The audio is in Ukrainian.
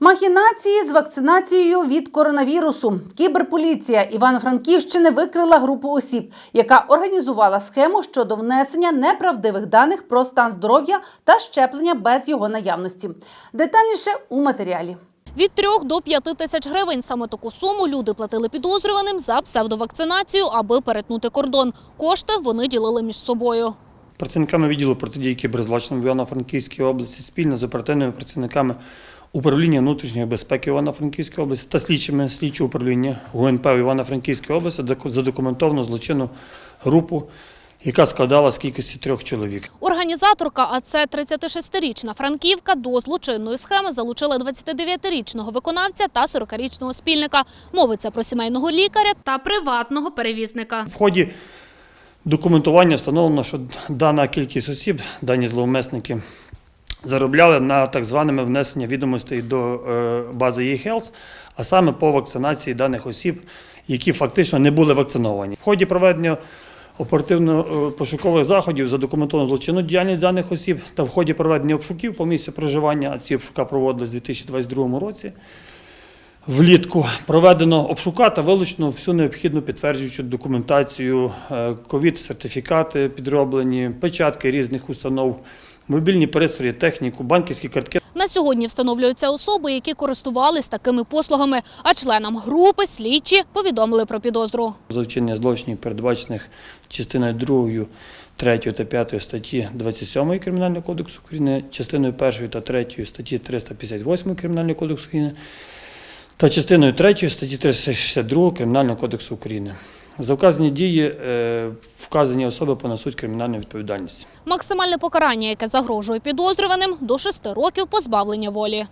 Махінації з вакцинацією від коронавірусу. Кіберполіція Івано-Франківщини викрила групу осіб, яка організувала схему щодо внесення неправдивих даних про стан здоров'я та щеплення без його наявності. Детальніше у матеріалі. Від 3 до 5 тисяч гривень саме таку суму люди платили підозрюваним за псевдовакцинацію, аби перетнути кордон. Кошти вони ділили між собою. Працівниками відділу протидії кіберзлочинам в Івано-Франківській області спільно з оперативними працівниками управління внутрішньої безпеки Івано-Франківської області та слідчими слідчого управління ГУНП в Івано-Франківській області доку- задокументовано злочинну групу, яка складала з кількості трьох чоловік. Організаторка, а це 36-річна Франківка, до злочинної схеми залучила 29-річного виконавця та 40-річного спільника. Мовиться про сімейного лікаря та приватного перевізника. В ході документування встановлено, що дана кількість осіб, дані зловмисники, заробляли на так званими внесення відомостей до е, бази eHealth, а саме по вакцинації даних осіб, які фактично не були вакциновані. В ході проведення оперативно-пошукових заходів задокументовано злочинну діяльність даних осіб та в ході проведення обшуків по місцю проживання, а ці обшука проводились у 2022 році. Влітку проведено обшука та вилучено всю необхідну підтверджуючу документацію, е, ковід-сертифікати підроблені, печатки різних установ, мобільні пристрої, техніку, банківські картки. На сьогодні встановлюються особи, які користувались такими послугами, а членам групи слідчі повідомили про підозру. За вчинення злочинів, передбачених частиною 2, 3 та 5 статті 27 Кримінального кодексу України, частиною 1 та 3 статті 358 Кримінального кодексу України та частиною 3 статті 362 Кримінального кодексу України. За вказані дії е, вказані особи понесуть кримінальну відповідальність. Максимальне покарання, яке загрожує підозрюваним, до шести років позбавлення волі.